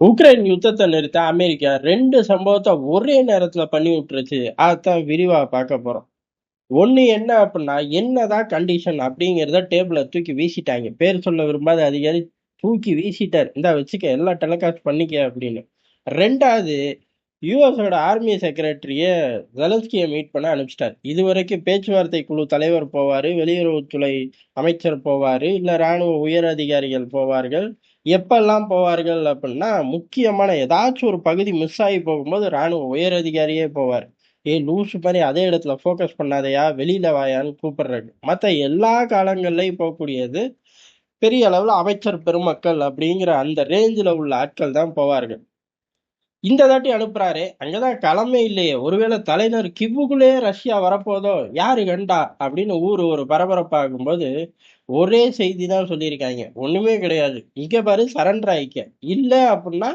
Ukraine யுத்தத்தை நிறுத்த America ரெண்டு சம்பவத்தை ஒரே நேரத்துல பண்ணி விட்டுருச்சு. அதான் விரிவா பார்க்க போறோம். ஒண்ணு என்ன அப்படின்னா என்னதான் கண்டிஷன் அப்படிங்கிறத டேபிள தூக்கி வீசிட்டாங்க. பேர் சொல்ல விரும்பாத அதிகாரி தூக்கி வீசிட்டார். இந்த வச்சுக்க எல்லா டெலிகாஸ்ட் பண்ணிக்க அப்படின்னு. ரெண்டாவது யூஎஸோட ஆர்மி செக்ரட்டரிய ஜெலன்ஸ்கியை மீட் பண்ண அனுப்பிச்சிட்டார். இது வரைக்கும் பேச்சுவார்த்தை குழு தலைவர் போவாரு வெளியுறவுத்துறை அமைச்சர் போவாரு இல்ல ராணுவ உயர் அதிகாரிகள் போவார்கள். எப்பெல்லாம் போவார்கள் அப்படின்னா முக்கியமான ஏதாச்சும் ஒரு பகுதி மிஸ் ஆகி போகும்போது ராணுவ உயர் அதிகாரியே போவார். ஏய் லூசு மாதிரி அதே இடத்துல ஃபோக்கஸ் பண்ணாதையா வெளியில வாயான்னு கூப்பிடுறாரு மற்ற எல்லா காலங்கள்லையும் போகக்கூடியது பெரிய அளவுல அமைச்சர் பெருமக்கள் அப்படிங்கிற அந்த ரேஞ்சில் உள்ள ஆட்கள் தான் போவார்கள். இந்த தாட்டி அனுப்புறாரு. அங்கதான் களமே இல்லையே. ஒருவேளை தலைநர் கிவ்வுக்குள்ளேயே ரஷ்யா வரப்போதோ? யாரு கண்டா? அப்படின்னு ஊர் ஒரு பரபரப்பாகும்போது ஒரே செய்தி தான் சொல்லியிருக்காங்க. ஒண்ணுமே கிடையாது. இங்க பாரு சரண்டர் ஆயிக்க. இல்ல அப்படின்னா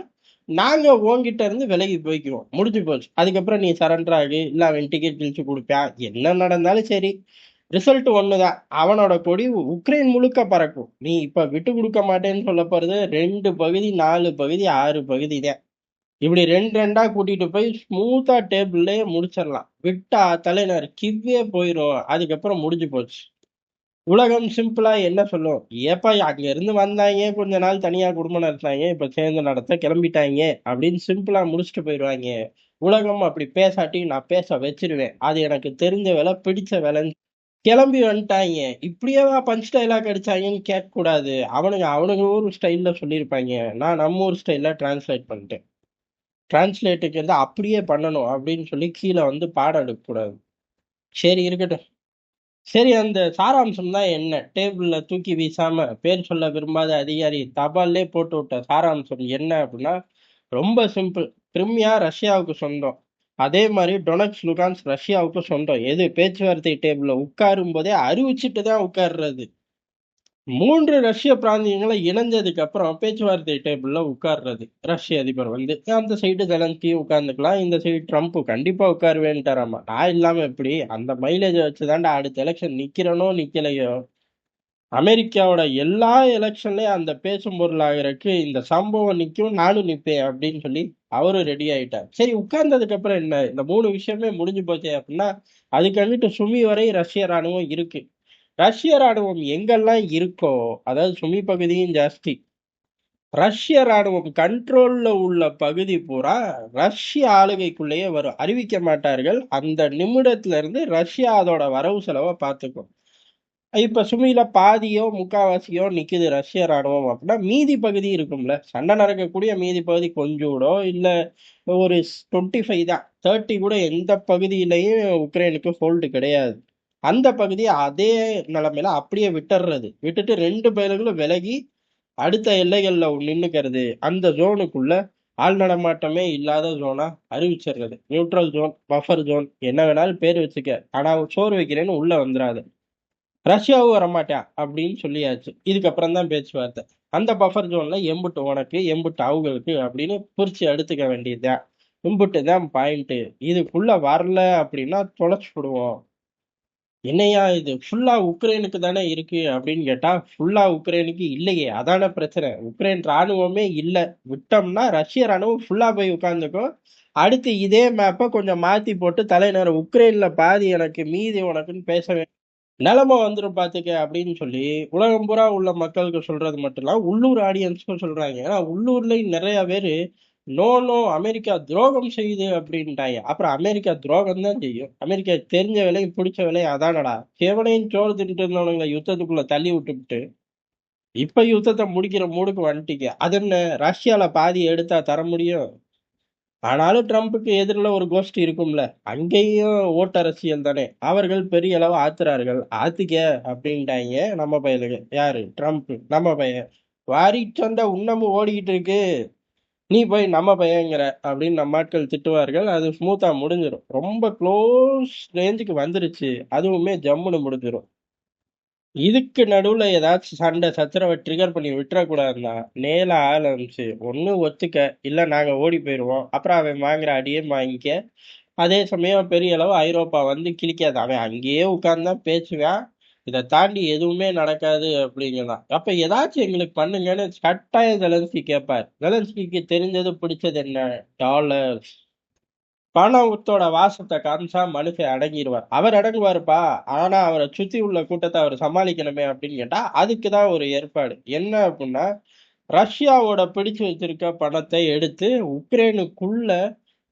நாங்க உங்ககிட்ட இருந்து விலகி போய்க்குவோம். முடிஞ்சு போச்சு. அதுக்கப்புறம் நீ சரண்டர் ஆகு. இல்ல அவன் டிக்கெட் கிழிச்சு கொடுப்பேன் என்ன நடந்தாலும் சரி. ரிசல்ட் ஒண்ணுதான். அவனோட கொடி உக்ரைன் முழுக்க பறக்கும். நீ இப்ப விட்டு கொடுக்க மாட்டேன்னு சொல்ல போறது ரெண்டு பகுதி நாலு பகுதி ஆறு பகுதி தான். இப்படி ரெண்டு ரெண்டா கூட்டிட்டு போய் ஸ்மூத்தா டேபிள்லயே முடிச்சிடலாம். விட்டா தலைநர் கிவ்வே போயிரும். அதுக்கப்புறம் முடிஞ்சு போச்சு. உலகம் சிம்பிளா என்ன சொல்லும்? ஏப்பா அங்க இருந்து வந்தாங்க. கொஞ்ச நாள் தனியா குடும்பம் நடத்தாங்க இப்ப சேர்ந்து நடத்த கிளம்பிட்டாங்க. அப்படின்னு சிம்பிளா முடிச்சுட்டு போயிடுவாங்க. உலகம் அப்படி பேசாட்டி நான் பேச வச்சிருவேன். அது எனக்கு தெரிஞ்ச வேலை பிடிச்ச வேலைன்னு கிளம்பி வந்துட்டாங்க. இப்படியேவா பஞ்ச் டைலாக் அடிச்சாங்கன்னு கேட்க கூடாது அவனுங்க அவனுங்க ஊர் ஸ்டைல்ல சொல்லியிருப்பாங்க. நான் நம்ம ஊர் ஸ்டைல்ல டிரான்ஸ்லேட் பண்ணிட்டேன். டிரான்ஸ்லேட்டுக்கு வந்து அப்படியே பண்ணணும் அப்படின்னு சொல்லி கீழே வந்து பாடம் எடுக்கக்கூடாது. சரி இருக்கட்டும். சரி அந்த சாராம்சம் தான் என்ன? டேபிளில் தூக்கி வீசாம பேர் சொல்ல விரும்பாத அதிகாரி தபால்லே போட்டு விட்ட சாராம்சம் என்ன அப்படின்னா ரொம்ப சிம்பிள் கிரிமியா ரஷ்யாவுக்கு சொந்தம். அதே மாதிரி டொனக்ஸ் லுகான்ஸ் ரஷ்யாவுக்கு சொந்தம். எது? பேச்சுவார்த்தை டேபிளில் உட்காரும் போதே அறிவிச்சிட்டு தான் உட்கார்றது. மூன்று ரஷ்ய பிராந்தியங்களை இணைஞ்சதுக்கு அப்புறம் பேச்சுவார்த்தை டேபிள்ல உட்கார்றது. ரஷ்ய அதிபர் வந்து அந்த சைடு ஜெலன்ஸ்கியும் உட்கார்ந்துக்கலாம் இந்த சைடு ட்ரம்ப் கண்டிப்பா உட்காருவேன்ட்டாராமா? நான் இல்லாம எப்படி? அந்த மைலேஜ் வச்சுதான்டா அடுத்த எலெக்ஷன் நிக்கிறனோ நிக்கலையோ? அமெரிக்காவோட எல்லா எலெக்ஷன்லயும் அந்த பேசும் பொருளாகிறக்கு இந்த சம்பவம் நிற்கும் நானும் நிற்பேன் அப்படின்னு சொல்லி அவரும் ரெடி ஆயிட்டார். சரி உட்கார்ந்ததுக்கு அப்புறம் என்ன? இந்த மூணு விஷயமே முடிஞ்சு போச்சு அப்படின்னா அதுக்கு வந்துட்டு சுமி வரை ரஷ்ய ராணுவம் இருக்கு. ரஷ்ய ராணுவம் எங்கெல்லாம் இருக்கோ அதாவது சுமி பகுதியும் ஜாஸ்தி. ரஷ்ய ராணுவம் கண்ட்ரோல்ல உள்ள பகுதி பூரா ரஷ்ய ஆளுகைக்குள்ளேயே வரும். அறிவிக்க மாட்டார்கள். அந்த நிமிடத்துல இருந்து ரஷ்யா அதோட வரவு செலவை பார்த்துக்கும். இப்ப சுமியில பாதியோ முக்காவாசியோ நிக்குது ரஷ்ய ராணுவம் அப்படின்னா மீதி பகுதி இருக்கும்ல. சண்டை நடக்கக்கூடிய மீதி பகுதி கொஞ்சூடோ இல்ல ஒரு டுவெண்ட்டி ஃபைவ் தான். தேர்ட்டி கூட எந்த பகுதியிலையும் உக்ரைனுக்கு ஹோல்டு கிடையாது. அந்த பகுதியை அதே நிலைமையில அப்படியே விட்டுறது. விட்டுட்டு ரெண்டு பேர்களும் விலகி அடுத்த எல்லைகள்ல நின்னுக்கிறது. அந்த ஜோனுக்குள்ள ஆள் நடமாட்டமே இல்லாத ஜோனா அறிவிச்சிடுறது நியூட்ரல் ஜோன் பஃபர் ஜோன் என்ன வேணாலும் பேர் வச்சுக்க. ஆனா சோறு வைக்கிறேன்னு உள்ள வந்துடாது ரஷ்யாவும் வரமாட்டான் அப்படின்னு சொல்லியாச்சு. இதுக்கப்புறம் தான் பேச்சுவார்த்தை. அந்த பஃபர் ஜோன்ல எம்புட்டு உனக்கு எம்புட்டு அவங்களுக்கு அப்படின்னு பிரிச்சு எடுத்துக்க வேண்டியதுதான். எம்புட்டு தான் பாயிண்ட்டு இதுக்குள்ள வரல அப்படின்னா தொலைச்சு விடுவோம். என்னையா இது? ஃபுல்லா உக்ரைனுக்கு தானே இருக்கு அப்படின்னு கேட்டா ஃபுல்லா உக்ரைனுக்கு இல்லையே அதான பிரச்சனை. உக்ரைன் ராணுவமே இல்லை. விட்டோம்னா ரஷ்ய ராணுவம் ஃபுல்லா போய் உட்காந்துக்கும். அடுத்து இதே மேப்பை கொஞ்சம் மாத்தி போட்டு தலைநர் உக்ரைன்ல பாதி எனக்கு மீதி உனக்குன்னு பேச வேண்டும் நிலமை வந்துடும் பாத்துக்க அப்படின்னு சொல்லி உலகம் பூரா உள்ள மக்களுக்கு சொல்றது மட்டும் இல்ல உள்ளூர் ஆடியன்ஸ்க்கும் சொல்றாங்க. ஏன்னா உள்ளூர்லயும் நிறைய பேரு நோ நோ அமெரிக்கா துரோகம் செய்யுது அப்படின்ட்டாங்க. அப்புறம் அமெரிக்கா துரோகம் தான் செய்யும். அமெரிக்கா தெரிஞ்ச விலையும் பிடிச்ச விலையும் அதானடா. செவனையும் சோறு திட்டு இருந்தவனுங்களை யுத்தத்துக்குள்ள தள்ளி விட்டுவிட்டு இப்ப யுத்தத்தை முடிக்கிற மூடுக்கு வந்துட்டீங்க. அது என்ன ரஷ்யால பாதி எடுத்தா தர முடியும்? ஆனாலும் ட்ரம்ப்புக்கு எதிரில் ஒரு கோஷ்டி இருக்கும்ல. அங்கேயும் ஓட்டரசியல் தானே. அவர்கள் பெரிய அளவு ஆத்துறார்கள். ஆத்துக்க அப்படின்ட்டாங்க நம்ம பையனுக்கு யாரு? ட்ரம்ப். நம்ம பையன். வாரி சண்டை உன்னமும் ஓடிக்கிட்டு இருக்கு. நீ போய் நம்ம பையங்கிற அப்படின்னு நம்ம ஆட்கள் திட்டுவார்கள். அது ஸ்மூத்தா முடிஞ்சிடும் ரொம்ப க்ளோஸ் ரேஞ்சுக்கு வந்துருச்சு. அதுவுமே ஜம்முன்னு முடிஞ்சிடும் இதுக்கு நடுவுல ஏதாச்சும் சண்டை சச்சரவை ட்ரிகர் பண்ணி விட்டுறக்கூடாதுன்னா நேல ஆரம்பிச்சு ஒண்ணு ஒத்துக்க. இல்ல நாங்க ஓடி போயிடுவோம் அப்புறம் அவன் வாங்குற அடியே வாங்கிக்க. அதே சமயம் பெரிய அளவு ஐரோப்பா வந்து கிழிக்காது. அவன் அங்கேயே உட்கார்ந்தான் பேசுவான். இதை தாண்டி எதுவுமே நடக்காது அப்படிங்கிறான். அப்ப ஏதாச்சும் எங்களுக்கு பண்ணுங்கன்னு கட்டாய ஜெலன்ஸ்கி கேட்பார் ஜெலன்ஸ்கிக்கு தெரிஞ்சது பிடிச்சது என்ன? டாலர்ஸ். பணத்தோட வாசத்தை காமிச்சா மனுஷன் அடங்கிடுவார். அவர் அடங்குவாருப்பா. ஆனா அவரை சுத்தி உள்ள கூட்டத்தை அவர் சமாளிக்கணுமே அப்படின்னு கேட்டா அதுக்குதான் ஒரு ஏற்பாடு. என்ன அப்படின்னா ரஷ்யாவோட பிடிச்சு வச்சிருக்க பணத்தை எடுத்து உக்ரைனுக்குள்ள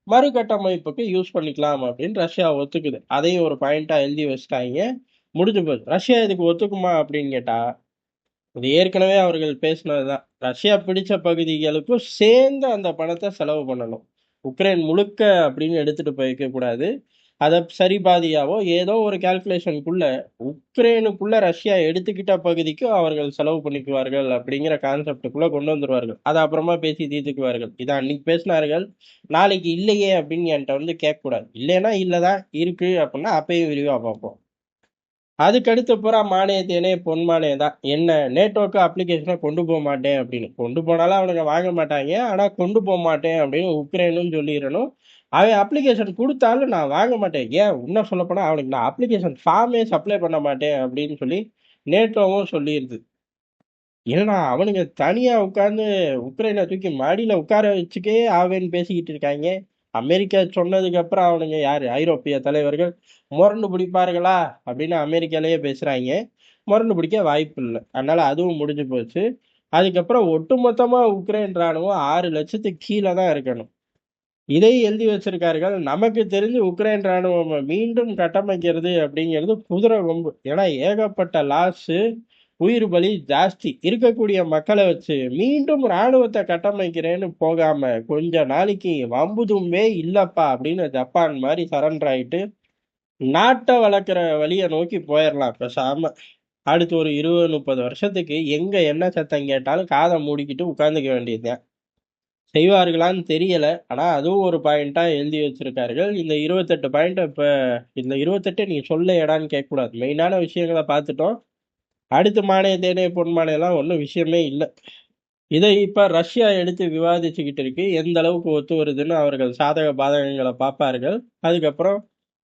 மறுகட்டமைப்புக்கு யூஸ் பண்ணிக்கலாம் அப்படின்னு ரஷ்யா ஒத்துக்குது. அதையும் ஒரு பாயிண்டா எழுதி வச்சுட்டாங்க. முடிஞ்சு போகுது ரஷ்யா இதுக்கு ஒத்துக்குமா அப்படின்னு கேட்டா இது ஏற்கனவே அவர்கள் பேசினது தான் ரஷ்யா பிடிச்ச பகுதிகளுக்கும் சேர்ந்து அந்த பணத்தை செலவு பண்ணணும். உக்ரைன் முழுக்க அப்படின்னு எடுத்துட்டு போய்க்க கூடாது. அதை சரி பாதியாவோ ஏதோ ஒரு கால்குலேஷனுக்குள்ள உக்ரைனுக்குள்ள ரஷ்யா எடுத்துக்கிட்ட பகுதிக்கு அவர்கள் செலவு பண்ணிக்குவார்கள் அப்படிங்கிற கான்செப்டுக்குள்ள கொண்டு வந்துருவார்கள். அதை அப்புறமா பேசி தீர்த்துக்குவார்கள். இதை அன்னைக்கு பேசினார்கள். நாளைக்கு இல்லையே அப்படின்னு என்கிட்ட வந்து கேட்கக்கூடாது. இல்லைன்னா இல்லைதான் இருக்கு அப்படின்னா அப்பயும் விரிவாக பார்ப்போம். அதுக்கடுத்து பூரா மானியத்தேனே மானியம் தான் என்ன நேட்டோக்கு அப்ளிகேஷனை கொண்டு போக மாட்டேன் அப்படின்னு. கொண்டு போனாலும் அவனுங்க வாங்க மாட்டாங்க. ஆனால் கொண்டு போக மாட்டேன் அப்படின்னு உக்ரைனும் சொல்லிடணும். அவன் அப்ளிகேஷன் கொடுத்தாலும் நான் வாங்க மாட்டேன். ஏன்? இன்னும் சொல்லப்போனால் அவனுக்கு நான் அப்ளிகேஷன் ஃபார்மே சப்ளை பண்ண மாட்டேன் அப்படின்னு சொல்லி நேட்டோவும் சொல்லிடுது. ஏன்னா அவனுங்க தனியாக உட்காந்து உக்ரைனை தூக்கி மாடியில் உட்கார வச்சுக்கே ஆவேன்னு பேசிக்கிட்டு இருக்காங்க. அமெரிக்கா சொன்னதுக்கு அப்புறம் அவனுங்க யாரு? ஐரோப்பிய தலைவர்கள் முரண்டு பிடிப்பார்களா? அப்படின்னு அமெரிக்காலேயே பேசுறாங்க. முரண்டு பிடிக்க வாய்ப்பு இல்லை. அதனால அதுவும் முடிஞ்சு போச்சு. அதுக்கப்புறம் ஒட்டுமொத்தமா உக்ரைன் ராணுவம் ஆறு லட்சத்துக்கு கீழே தான் இருக்கணும். இதை எழுதி வச்சிருக்கார்கள். நமக்கு தெரிஞ்சு உக்ரைன் ராணுவம் மீண்டும் கட்டமைக்கிறது அப்படிங்கிறது குதிரை கொம்பு ஏன்னா ஏகப்பட்ட லாஸு உயிர் பலி ஜாஸ்தி. இருக்கக்கூடிய மக்களை வச்சு மீண்டும் ராணுவத்தை கட்டமைக்கிறேன்னு போகாம கொஞ்ச நாளைக்கு வம்புதும்பே இல்லப்பா அப்படின்னு ஜப்பான் மாதிரி சரண்டர் ஆயிட்டு நாட்டை வளர்க்குற வழியை நோக்கி போயிடலாம் பேசாம. அடுத்து ஒரு இருபது முப்பது வருஷத்துக்கு எங்க என்ன சத்தம் கேட்டாலும் காதை மூடிக்கிட்டு உட்காந்துக்க வேண்டியதுதான். செய்வார்களான்னு தெரியல. ஆனா அதுவும் ஒரு பாயிண்டா எழுதி வச்சிருக்கார்கள். இந்த இருபத்தெட்டு பாயிண்ட் இப்ப இந்த இருபத்தெட்டு நீங்கள் சொல்ல இடான்னு கேட்கக்கூடாது. மெயினான விஷயங்களை பார்த்துட்டோம். அடுத்து மானிய தேனே பொன் மானியெல்லாம் ஒன்றும் விஷயமே இல்லை. இதை இப்போ ரஷ்யா எடுத்து விவாதிச்சுக்கிட்டு இருக்கு. எந்த அளவுக்கு ஒத்து வருதுன்னு அவர்கள் சாதக பாதகங்களை பார்ப்பார்கள். அதுக்கப்புறம்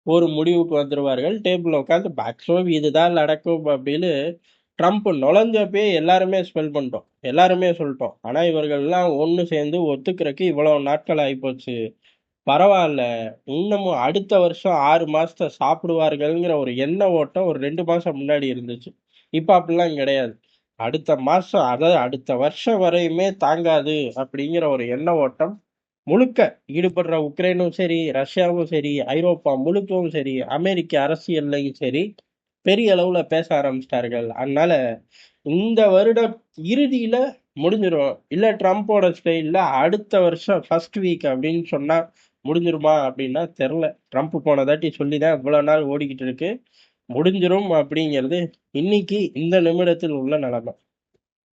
ஒரு முடிவுக்கு வந்துடுவார்கள் டேபிள் உட்காந்து பேக்ஸோம் இதுதான் நடக்கும் அப்படின்னு ட்ரம்ப் நுழைஞ்சப்பே எல்லாருமே ஸ்பெல் பண்ணிட்டோம். எல்லாருமே சொல்லிட்டோம். ஆனால் இவர்கள்லாம் ஒன்று சேர்ந்து ஒத்துக்கிறதுக்கு இவ்வளோ நாட்கள் ஆகிப்போச்சு பரவாயில்ல. இன்னமும் அடுத்த வருஷம் ஆறு மாதத்தை சாப்பிடுவார்கள்ங்கிற ஒரு எண்ண ஓட்டம் ஒரு ரெண்டு மாதம் முன்னாடி இருந்துச்சு. இப்போ அப்படிலாம் கிடையாது. அடுத்த மாசம் அதாவது அடுத்த வருஷம் வரையுமே தாங்காது அப்படிங்கிற ஒரு எண்ண ஓட்டம் முழுக்க ஈடுபடுற உக்ரைனும் சரி ரஷ்யாவும் சரி ஐரோப்பா முழுக்கவும் சரி அமெரிக்க அரசியல்லையும் சரி பெரிய அளவுல பேச ஆரம்பிச்சிட்டார்கள். அதனால இந்த வருடம் இறுதியில முடிஞ்சிடும் இல்ல ட்ரம்ப்போட ஸ்டைலில் அடுத்த வருஷம் ஃபர்ஸ்ட் வீக் அப்படின்னு சொன்னா முடிஞ்சிருமா அப்படின்னா தெரில ட்ரம்ப் போனதாட்டி சொல்லி தான் இவ்வளவு நாள் ஓடிக்கிட்டு இருக்கு. முடிஞ்சிடும் அப்படிங்கிறது இன்னைக்கு இந்த நிமிடத்தில் உள்ள நிலைமை